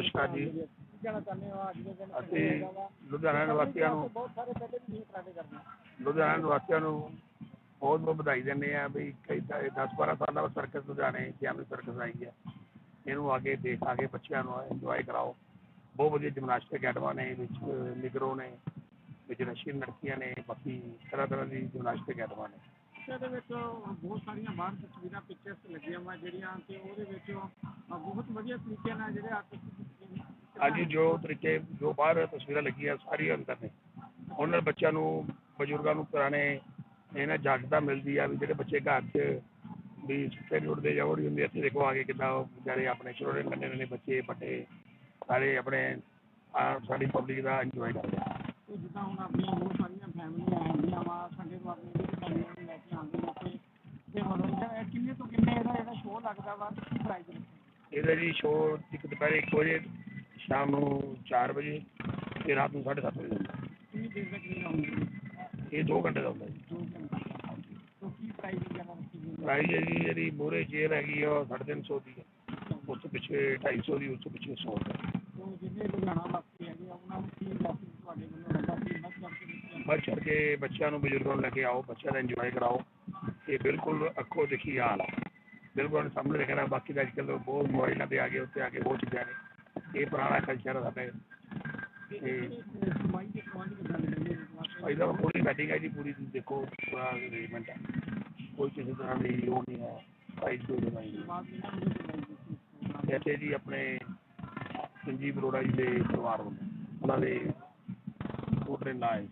ਨਮਸਕਾਰ ਜੀ। ਅਸੀਂ ਲੁਧਿਆਣਾ ਨਿਵਾਸੀਆਂ ਨੂੰ ਲੁਧਿਆਣਾ ਨਿਵਾਸੀਆਂ ਨੂੰ ਬਹੁਤ ਬਹੁਤ ਵਧਾਈ ਦਿੰਦੇ ਆ ਵੀ ਕਈ 10 12 ਸਾਲਾਂ ਬਾਅਦ ਸਰਕਸ ਲੁਧਿਆਣੇ ਜਿਆਮੀ ਸਰਕਸ ਆਈ ਹੈ। ਇਹਨੂੰ ਆ ਦੇਖ, ਆ ਕੇ ਬੱਚਿਆਂ ਨੂੰ ਇੰਜੋਏ ਕਰਾਓ। ਬਹੁਤ ਵਧੀਆ ਜਿਮਨਾਸਟਿਕ ਅਕੈਡਮਾ ਨੇ, ਵਿੱਚ ਨਿਗਰੋ ਨੇ, ਵਿੱਚ ਰਸ਼ੀਅਨ ਲੜਕੀਆਂ ਨੇ, ਬਾਕੀ ਤਰ੍ਹਾਂ ਤਰ੍ਹਾਂ ਦੀ ਜਿਮਨਾਸਟਿਕ ਅਕੈਡਮਾ ਨੇ। ਦੇ ਵਿੱਚ ਬਹੁਤ ਸਾਰੀਆਂ ਬਾਹਰ ਤਸਵੀਰਾਂ ਪਿਕਚਰਸ ਲੱਗੀਆਂ ਵਾ ਜਿਹੜੀਆਂ ਤੇ ਉਹਦੇ ਵਿੱਚ ਬਹੁਤ ਵਧੀਆ ਤਰੀਕੇ ਨਾਲ ਜਿਹੜੇ ਆਰਟਿਸਟ ਅੱਜ ਜੋ ਤਰੀਕੇ ਜੋ ਬਾਹਰ ਤਸਵੀਰਾਂ ਲੱਗੀਆਂ ਸਾਰੀਆਂ ਅੰਦਰ ਨੇ ਉਹਨਾਂ ਨਾਲ ਬੱਚਿਆਂ ਨੂੰ ਬਜ਼ੁਰਗਾਂ ਨੂੰ ਪੁਰਾਣੇ ਇਹਨਾਂ ਜਾਗਦਾ ਮਿਲਦੀ ਆ ਵੀ ਜਿਹੜੇ ਬੱਚੇ ਘਰ 'ਚ ਵੀ ਨੀ ਉੱਠਦੇ ਜਾਂ ਉਹਦੀ ਹੁੰਦੀ ਇੱਥੇ ਦੇਖੋ ਆ ਕੇ ਕਿੱਦਾਂ ਉਹ ਵਿਚਾਰੇ ਆਪਣੇ ਛੋਟੇ ਨੰਨੇ ਨੰਨੇ ਬੱਚੇ ਵੱਡੇ ਸਾਰੇ ਆਪਣੇ ਸਾਡੀ ਪਬਲਿਕ ਦਾ ਇੰਜੋਏ ਕਰਦੇ ਆ। ਤੇ ਜਿੱਦਾਂ ਹੁਣ ਆਪਣੀਆਂ ਬਹੁਤ ਸਾਰੀਆਂ ਫੈਮਲੀਆਂ ਆਉਂਦੀਆਂ ਵਾ ਸਾਡੇ ਤੋਂ ਆਪਣੀ ਫੈਮਲੀਆਂ ਨੂੰ ਲੈ ਕੇ ਆਉਂਦੇ ਨੇ ਤੇ ਤੇ ਮਨੋਰੰਜਨ ਇਹ ਕਿੰਨੇ ਤੋਂ ਕਿੰਨੇ ਇਹਦਾ ਜਿਹੜਾ ਸ਼ੋਅ ਲੱਗਦਾ ਵਾ ਤੇ ਕੀ ਪ੍ਰਾਈਜ਼ ਰੱਖਦੇ ਇਹਦਾ ਜੀ ਸ਼ੋਅ ਇੱਕ ਦੁਪਹਿਰੇ 1 ਵਜੇ ਸ਼ਾਮ ਨੂੰ 4 ਵਜੇ ਤੇ ਰਾਤ ਨੂੰ 7:30 ਵਜੇ। ਹੁੰਦਾ ਕਿੰਨੀ ਦੇਰ ਤੱਕ ਨਹੀਂ ਆਉਂਦੇ ਇਹ 2 ਘੰਟੇ ਦਾ ਹੁੰਦਾ ਜੀ। ਦੋ ਘੰਟੇ ਤੋਂ ਕੀ ਪ੍ਰਾਈਜ਼ ਵਗੈਰਾ ਰੱਖੀ ਗਈ ਹੈ? ਪ੍ਰਾਈਜ਼ ਹੈ ਜੀ ਜਿਹੜੀ ਮੋਹਰੇ ਚੇਅਰ ਹੈਗੀ ਉਹ 350 ਦੀ ਹੈ। ਉਸ ਤੋਂ ਪਿੱਛੇ 250 ਦੀ ਉਸ ਤੋਂ ਪਿੱਛੇ 100 ਦੀ। ਤੋਂ ਜਿਹਨੇ ਲੁਧਿਆਣਾ ਵਾਸਤੇ ਹੈਗੇ ਉਹਨਾਂ ਨੂੰ ਕੀ ਮੈਸੇਜ ਤੁਹਾਡੇ ਵੱਲੋਂ? ਲੱਗਾ ਕਿ ਮਤ ਕਰਕੇ ਵੱਧ ਚੜ ਕੇ ਬੱਚਿਆਂ ਨੂੰ ਬਜ਼ੁਰਗਾਂ ਨੂੰ ਲੈ ਕੇ ਆਓ ਬੱਚਿਆਂ ਦਾ ਇੰਜੋਏ ਕਰਾਓ। ਇਹ ਬਿਲਕੁਲ ਅੱਖੋਂ ਦੇਖੀ ਹਾਲ ਆ। ਬਿਲਕੁਲ ਸਾਹਮਣੇ ਦੇਖਣਾ ਬਾਕੀ ਤਾਂ ਅੱਜ ਕੱਲ੍ਹ ਬਹੁਤ ਮੋਬਾਈਲਾਂ ਤੇ ਆ ਗਏ ਉੱਤੇ ਆ ਕੇ ਬਹੁਤ ਚੀਜ਼ਾਂ ਨੇ। ਇਹ ਪੁਰਾਣਾ ਕਲਚਰ ਆ ਸਾਡੇ ਤੇ ਇਹਦਾ ਪੂਰੀ ਬੈਟਿੰਗ ਹੈ ਜੀ ਪੂਰੀ, ਤੁਸੀਂ ਦੇਖੋ ਪੂਰਾ ਅਰੇਂਜਮੈਂਟ ਹੈ ਕੋਈ ਕਿਸੇ ਤਰ੍ਹਾਂ ਦੀ ਉਹ ਨਹੀਂ ਹੈ ਪ੍ਰਾਈਜ਼ ਕੋਈ ਨਹੀਂ ਇੱਥੇ ਜੀ ਆਪਣੇ ਸੰਜੀਵ ਅਰੋੜਾ ਜੀ ਦੇ ਪਰਿਵਾਰ ਵੱਲੋਂ, ਉਹਨਾਂ ਦੇ ਪੋਤਰੇ ਲਾਏ